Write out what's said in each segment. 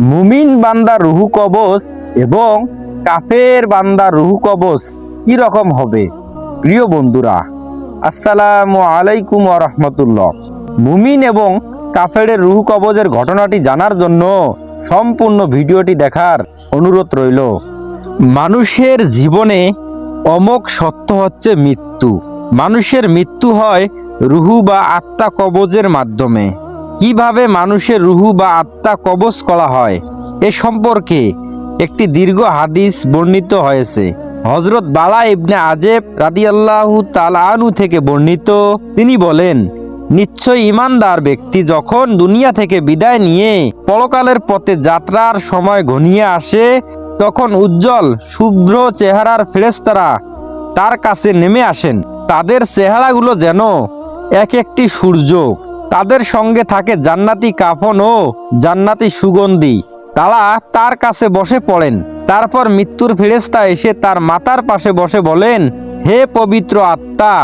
মুমিন বান্দা রুহু কবচ এবং কাফের বান্দা রুহু কবচ কি রকম হবে? প্রিয় বন্ধুরা, আসসালামু আলাইকুম রহমতুল্লাহ। মুমিন এবং কাফেরের রুহু কবজের ঘটনাটি জানার জন্য সম্পূর্ণ ভিডিওটি দেখার অনুরোধ রইল। মানুষের জীবনে অমোক সত্য হচ্ছে মৃত্যু। মানুষের মৃত্যু হয় রুহু বা আত্মা কবজের মাধ্যমে। কীভাবে মানুষের রুহু বা আত্মা কবজ করা হয়, এ সম্পর্কে একটি দীর্ঘ হাদিস বর্ণিত হয়েছে। হজরত বালা ইবনে আজেব রাদিয়াল্লাহু তালানু থেকে বর্ণিত, তিনি বলেন, নিশ্চয় ইমানদার ব্যক্তি যখন দুনিয়া থেকে বিদায় নিয়ে পরকালের পথে যাত্রার সময় ঘনিয়ে আসে, তখন উজ্জ্বল, শুভ্র চেহারার ফেরেস্তারা তার কাছে নেমে আসেন। তাদের চেহারাগুলো যেন এক একটি সূর্য। তাদের সঙ্গে থাকে জান্নাতি কাফন ও জান্নাতি সুগন্ধি। তারা তার কাছে বসে পড়েন। তারপর মৃত্যুর ফেরেস্তা এসে তার মাতার পাশে বসে বলেন, হে পবিত্র আত্মা,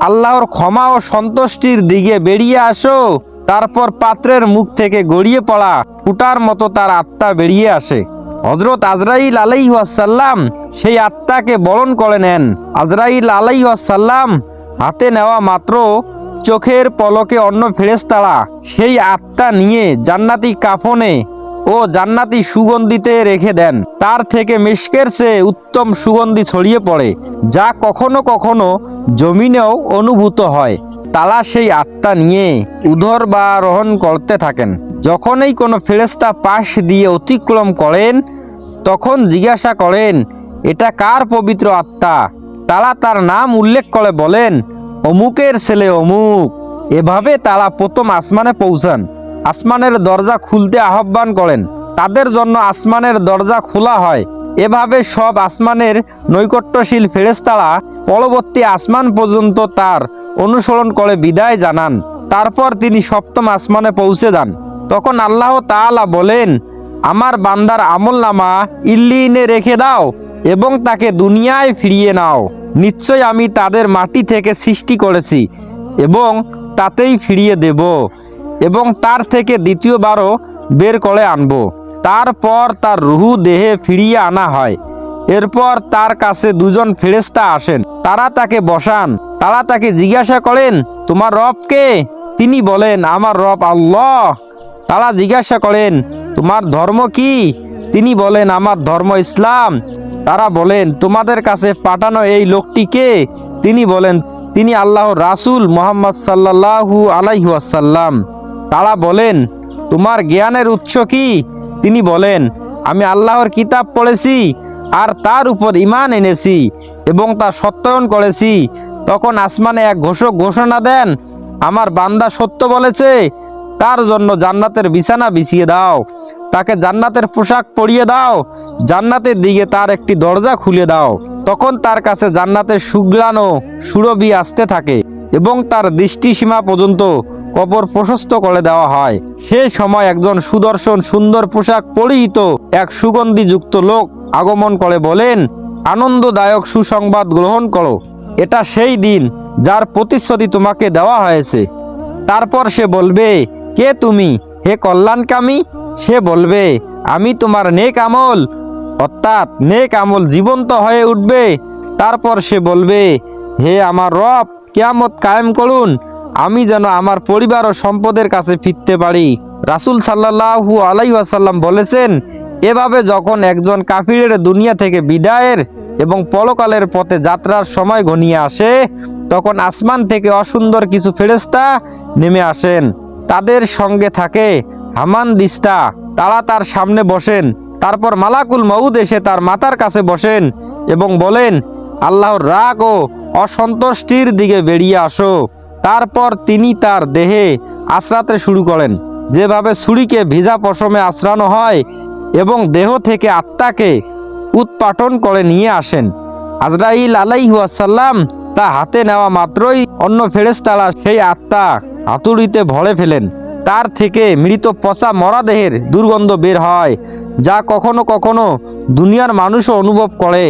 আল্লাহর ক্ষমা ও সন্তুষ্টির দিকে বেরিয়ে আসো। তারপর পাত্রের মুখ থেকে গড়িয়ে পড়া ফুটার মতো তার আত্মা বেরিয়ে আসে। হজরত আজরাইল আলাইহাসাল্লাম সেই আত্মাকে বরণ করে নেন। আজরাইল আলাইহাসাল্লাম হাতে নেওয়া মাত্র চোখের পলকে অন্য ফেরেস্তারা সেই আত্মা নিয়ে জান্নাতি কাফনে ও জান্নাতি সুগন্ধিতে রেখে দেন। তার থেকে মিশকের চেয়ে উত্তম সুগন্ধি ছড়িয়ে পড়ে, যা কখনো কখনো জমিনেও অনুভূত হয়। তালা সেই আত্মা নিয়ে উধর বা আরোহণ করতে থাকেন। যখনই কোনো ফেরেস্তা পাশ দিয়ে অতিক্রম করেন, তখন জিজ্ঞাসা করেন, এটা কার পবিত্র আত্মা? তারা তার নাম উল্লেখ করে বলেন অমুকের ছেলে অমুক। এভাবে তারা প্রথম আসমানে পৌঁছান। আসমানের দরজা খুলতে আহ্বান করেন। তাদের জন্য আসমানের দরজা খোলা হয়। এভাবে সব আসমানের নৈকট্যশীল ফেরেস্তারা পরবর্তী আসমান পর্যন্ত তার অনুসরণ করে বিদায় জানান। তারপর তিনি সপ্তম আসমানে পৌঁছে যান। তখন আল্লাহ তাআলা বলেন, আমার বান্দার আমল নামা ইল্লিনে রেখে দাও এবং তাকে দুনিয়ায় ফিরিয়ে নাও। নিশ্চয় আমি তাদের মাটি থেকে সৃষ্টি করেছি এবং তাতেই ফিরিয়ে দেব এবং তার থেকে দ্বিতীয়বারও বের করে আনব। তারপর তার রুহু দেহে ফিরিয়ে আনা হয়। এরপর তার কাছে দুজন ফেরেস্তা আসেন। তারা তাকে বসান। তারা তাকে জিজ্ঞাসা করেন, তোমার রবকে তিনি বলেন, আমার রব আল্লাহ। তারা জিজ্ঞাসা করেন, তোমার ধর্ম কি? তিনি বলেন, আমার ধর্ম ইসলাম। তারা বলেন, তোমাদের কাছে পাঠানো এই লোকটি কে? তিনি বলেন, তিনি আল্লাহর রাসূল মোহাম্মদ সাল্লাল্লাহু আলাইহু আসাল্লাম তারা বলেন, তোমার জ্ঞানের উৎস কি? তিনি বলেন, আমি আল্লাহর কিতাব পড়েছি আর তার উপর ইমান এনেছি এবং তা সত্যায়ন করেছি। তখন আসমানে এক ঘোষক ঘোষণা দেন, আমার বান্দা সত্য বলেছে তার জন্য জান্নাতের বিছানা বিছিয়ে দাও। তাকে জান্নাতের পোশাক পরিয়ে দাও। জান্নাতের দিকে তার একটি দরজা খুলে দাও। তখন তার কাছে জান্নাতের সুগ্রানো সুরভি আসতে থাকে এবং তার দৃষ্টিসীমা পর্যন্ত কবর প্রশস্ত করে দেওয়া হয়। সেই সময় একজন সুদর্শন সুন্দর পোশাক পরিহিত এক সুগন্ধিযুক্ত লোক আগমন করে বলেন, আনন্দদায়ক সুসংবাদ গ্রহণ করো। এটা সেই দিন যার প্রতিশ্রুতি তোমাকে দেওয়া হয়েছে। তারপর সে বলবে কে তুমি? হে কল্যাণকামী, সে বলবে, আমি তোমার নেক আমল। অর্থাৎ নেক আমল জীবন্ত হয়ে উঠবে। তারপর সে বলবে, হে আমার রব, কেয়ামত কায়েম করুন। আমি যেন আমার পরিবার ও সম্পদের কাছে ফিরতে পারি। রাসুল সাল্লাহু আলাই আসাল্লাম বলেছেন, এভাবে যখন একজন কাফিরের দুনিয়া থেকে বিদায়ের এবং পলকালের পথে যাত্রার সময় ঘনিয়ে আসে, তখন আসমান থেকে অসুন্দর কিছু ফেরেস্তা নেমে আসেন। তাদের সঙ্গে থাকে। হামান দিস্তা, তারা তার সামনে বসেন। তারপর মালাকুল মউদ এসে তার মাতার কাছে বসেন এবং বলেন, আল্লাহর রাগ ও অসন্তুষ্টির দিকে বেরিয়ে আসো। তারপর তিনি তার দেহে আশ্রাতে শুরু করেন। যেভাবে ছুরিকে ভিজা পশমে আশ্রানো হয় এবং দেহ থেকে আত্মাকে উৎপাটন করে নিয়ে আসেন। আজরাইল আলাইহাসাল্লাম তা হাতে নেওয়া মাত্রই অন্য ফেরেস্তারা সেই আত্মা হাতুড়িতে ভরে ফেলেন। তার থেকে মৃত পচা মরা দেহের দুর্গন্ধ বের হয়, যা কখনো কখনো দুনিয়ার মানুষও অনুভব করে।